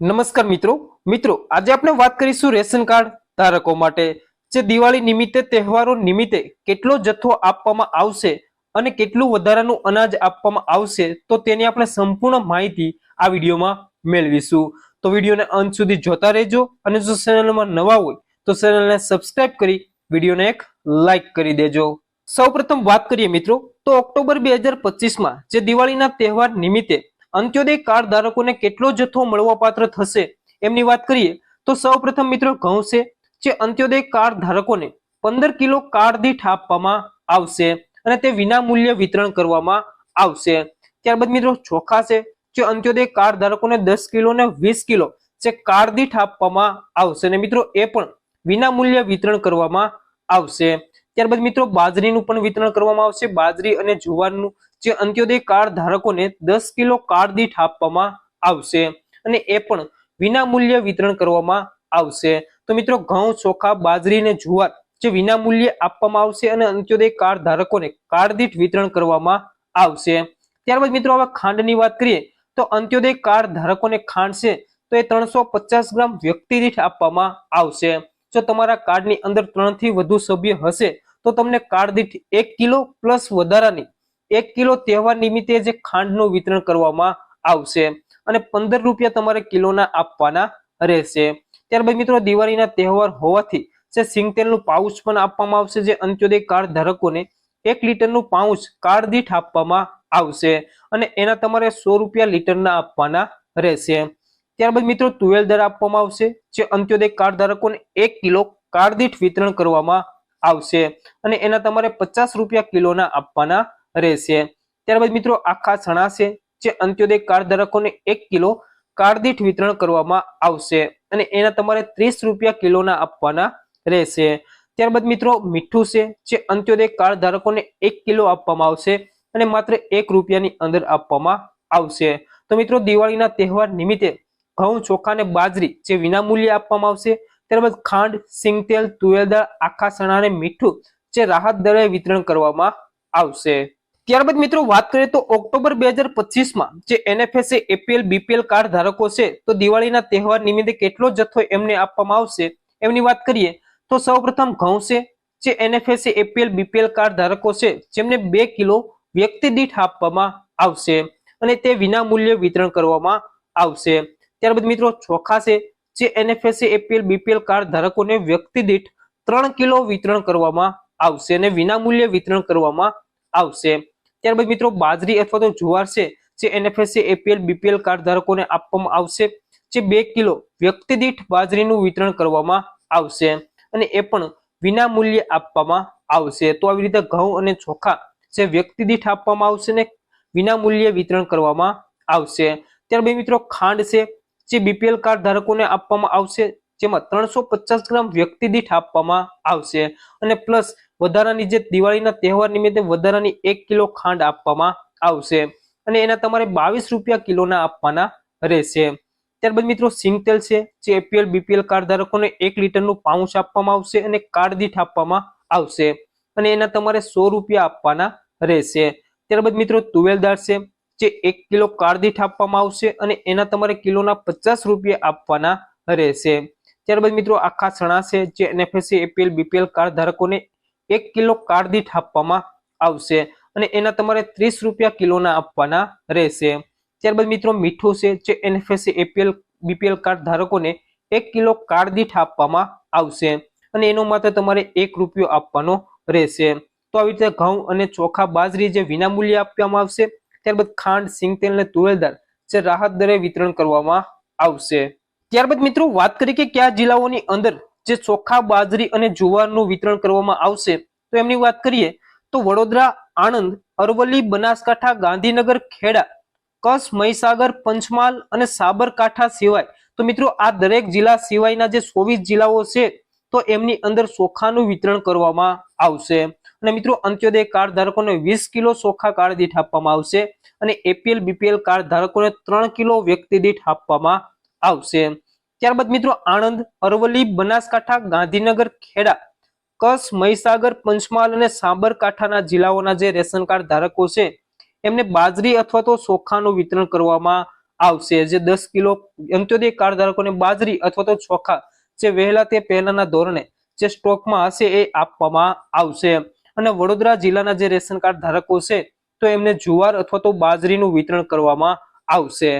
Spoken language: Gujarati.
નમસ્કાર મિત્રો. મિત્રો, આજે આપણે વાત કરીશું રેશન કાર્ડ ધારકો માટે, જે દિવાળી નિમિત્તે તહેવારો નિમિત્તે કેટલો જથ્થો આપવામાં આવશે અને કેટલું વધારાનું અનાજ આપવામાં આવશે, તો તેની આપણે સંપૂર્ણ માહિતી આ વિડીયોમાં મેળવીશું. તો વિડીયોને અંત સુધી જોતા રહેજો અને જો ચેનલમાં નવા હોય, તો ચેનલને સબસ્ક્રાઇબ કરી વિડીયોને એક લાઈક કરી દેજો. સૌપ્રથમ વાત કરીએ મિત્રો, તો ઓક્ટોબર બે હજાર પચીસમાં જે દિવાળીના તહેવાર નિમિત્તે અંત્યોદય કાર્ડ ધારકોને કેટલો જથ્થો મળવાપાત્ર થશે એમની વાત કરીએ તો સૌપ્રથમ મિત્રો ઘઉં છે, જે અંત્યોદય કાર્ડ ધારકોને પંદર કિલો કાર્ડ દીઠ આપવામાં આવશે અને તે વિના મૂલ્યે વિતરણ કરવામાં આવશે. ત્યારબાદ મિત્રો ચોખા છે, જે અંત્યોદય કાર્ડ ધારકોને દસ કિલો ને વીસ કિલો જે કાર્ડ દીઠ આપવામાં આવશે અને મિત્રો એ પણ વિના મૂલ્યે વિતરણ કરવામાં આવશે. ત્યારબાદ મિત્રો બાજરીનું પણ વિતરણ કરવામાં આવશે. બાજરી અને જુવારનું જે અંત્યોદય કાર્ડ ધારકોને દસ કિલો કાર્ડ દીઠ આપવામાં આવશે અને એ પણ વિના વિતરણ કરવામાં આવશે. તો મિત્રો, ઘઉં, ચોખા, બાજરી અને જુવાર જે વિના આપવામાં આવશે અને અંત્યોદય કાર્ડ ધારકોને કાર્ડ દીઠ વિતરણ કરવામાં આવશે. ત્યારબાદ મિત્રો હવે ખાંડની વાત કરીએ, તો અંત્યોદય કાર્ડ ધારકોને ખાંડ છે તો એ ત્રણસો પચાસ ગ્રામ વ્યક્તિ દીઠ આપવામાં આવશે. જો તમારા કાર્ડની અંદર ત્રણથી વધુ સભ્ય હશે, તો તમને કાર્ડ દીઠ એક કિલો પ્લસ વધારાની એક કિલો તહેવાર નિમિત્તે જે ખાંડનું વિતરણ કરવામાં આવશે અને પંદર રૂપિયા તમારે કિલોના આપવાના રહેશે. ત્યારબાદ મિત્રો, દિવાળીના તહેવાર હોવાથી જે સિંગતેલનું પાઉચ પણ આપવામાં આવશે, જે અંત્યોદય કાર્ડ ધારકોને એક લીટરનું પાઉચ કાર્ડ દીઠ આપવામાં આવશે અને એના તમારે સો રૂપિયા લીટરના આપવાના રહેશે. ત્યારબાદ મિત્રો તુવેલ દર આપવામાં આવશે, જે અંત્યોદય કાર્ડ ધારકોને એક કિલો કાર્ડ દીઠ વિતરણ કરવામાં આવશે અને એના તમારે પચાસ રૂપિયા કિલોના આપવાના રહેશે. ત્યારબાદ મિત્રો, આખા સણા છે જે અંત્યોદય કાર્ડ ધારકોને એક કિલો કાર્ડ દીઠ વિતરણ કરવામાં આવશે અને એના તમારે ત્રીસ રૂપિયા કિલોના આપવાના રહેશે. ત્યારબાદ મિત્રો, મીઠું છે જે અંત્યોદય કાર્ડ ધારકોને એક કિલો આપવામાં આવશે અને માત્ર એક રૂપિયાની અંદર આપવામાં આવશે. તો મિત્રો, દિવાળીના તહેવાર નિમિત્તે ઘઉં, ચોખા અને બાજરી જે વિનામૂલ્યે આપવામાં આવશે. ત્યારબાદ ખાંડ, સિંગતેલ તુવેલદાળ આખા સણા અને મીઠું જે રાહત દરે વિતરણ કરવામાં આવશે. ત્યારબાદ મિત્રો વાત કરીએ તો ઓક્ટોબર બે હજાર પચીસમાં જે એનએફએસ એપીએલ બીપીએલ કાર્ડ ધારકો છે, તો દિવાળીના તહેવાર નિમિત્તે કેટલો જથ્થો એમને આપવામાં આવશે એમની વાત કરીએ તો સૌપ્રથમ ઘઉં છે જે એનએફએસએ એપીએલ બીપીએલ કાર્ડ ધારકો છે, જેમને બે કિલો વ્યક્તિ દીઠ આપવામાં આવશે અને તે વિના મૂલ્યે વિતરણ કરવામાં આવશે. ત્યારબાદ મિત્રો ચોખા છે જે એનએફએસ એપીએલ બીપીએલ કાર્ડ ધારકોને વ્યક્તિ દીઠ ત્રણ કિલો વિતરણ કરવામાં આવશે અને વિનામૂલ્યે વિતરણ કરવામાં આવશે. ત્યારબાદ મિત્રો બાજરી અથવા તો જુવાર છે, જે એનએફએસએ એપીએલ બીપીએલ કાર્ડ ધારકોને આપવામાં આવશે, જે બે કિલો વ્યક્તિ દીઠ બાજરીનું વિતરણ કરવામાં આવશે અને એ પણ વિનામૂલ્યે આપવામાં આવશે. તો આવી રીતે ઘઉં અને ચોખા જે વ્યક્તિ દીઠ આપવામાં આવશે ને વિના મૂલ્યે વિતરણ કરવામાં આવશે. ત્યારબાદ મિત્રો ખાંડ છે, જે બીપીએલ કાર્ડ ધારકોને આપવામાં આવશે, જેમાં ત્રણસો ગ્રામ વ્યક્તિ દીઠ આપવામાં આવશે અને પ્લસ વધારાની જે દિવાળીના તહેવાર નિમિત્તે વધારાની એક કિલો ખાંડ આપવામાં આવશે અને એના તમારે બાવીસ રૂપિયા કિલોના આપવાના રહેશે. ત્યારબાદ મિત્રો સિંગતેલ છે, જે એપીએલ બીપીએલ કાર્ડ ધારકોને એક લીટરનું પાઉચ આપવામાં આવશે અને કાર્ડ દીઠ આપવામાં આવશે અને એના તમારે સો રૂપિયા આપવાના રહેશે. ત્યારબાદ મિત્રો તુવેલદાર છે, જે એક કિલો કાર્ડ દીઠ આપવામાં આવશે અને એના તમારે કિલોના પચાસ રૂપિયા આપવાના રહેશે. ત્યારબાદ મિત્રો આખા સણા છે, જે એનએફએસસી એપીએલ બીપીએલ કાર્ડ ધારકોને એક કિલો કાર્ડ દીઠ આપવામાં આવશે અને એના તમારે ત્રીસ રૂપિયા કિલોના આપવાના રહેશે. ત્યારબાદ મિત્રો મીઠું છે જે એનએફએસી એપીએલ બીપીએલ કાર્ડ ધારકોને એક કિલો કાર્ડ દીઠ આપવામાં આવશે અને એનો માત્ર તમારે એક રૂપિયો આપવાનો રહેશે. તો આવી રીતે ઘઉં અને ચોખા બાજરી જે વિનામૂલ્યે આપવામાં આવશે, ત્યારબાદ ખાંડ, સિંગતેલ અને તુવેલદાર જે રાહત દરે વિતરણ કરવામાં આવશે. ત્યારબાદ મિત્રો વાત કરીએ કે કયા જિલ્લાઓની અંદર જે ચોખા, બાજરી અને જુવારનું વિતરણ કરવામાં આવશે, તો એમની વાત કરીએ, તો વડોદરા, આણંદ, અરવલ્લી, બનાસકાંઠા, ગાંધીનગર, ખેડા, કચ્છ, મહીસાગર, પંચમહાલ અને સાબરકાંઠા સિવાય, તો મિત્રો આ દરેક જિલ્લા સિવાયના જે ચોવીસ જિલ્લાઓ છે, તો એમની અંદર ચોખાનું વિતરણ કરવામાં આવશે. અને મિત્રો અંત્યોદય કાર્ડ ધારકોને વીસ કિલો ચોખા કાર્ડ દીઠ આપવામાં આવશે અને એપીએલ, બીપીએલ કાર્ડ ધારકોને ત્રણ કિલો વ્યક્તિ દીઠ આપવામાં આવશે. ત્યારબાદ મિત્રો આણંદ, અરવલ્લી, બનાસકાંઠા, ગાંધીનગર, ખેડા, કચ્છ, મહીસાગર, પંચમહાલ અને સાબરકાંઠાના જિલ્લાઓના જે રેશન કાર્ડ ધારકો છે, એમને બાજરી અથવા તો ચોખાનું વિતરણ કરવામાં આવશે. જે દસ કિલો અંત્યોદય કાર્ડ ધારકોને બાજરી અથવા તો ચોખા જે વહેલા તે પહેલાના ધોરણે જે સ્ટોકમાં હશે એ આપવામાં આવશે. અને વડોદરા જિલ્લાના જે રેશન કાર્ડ ધારકો છે, તો એમને જુવાર અથવા તો બાજરીનું વિતરણ કરવામાં આવશે.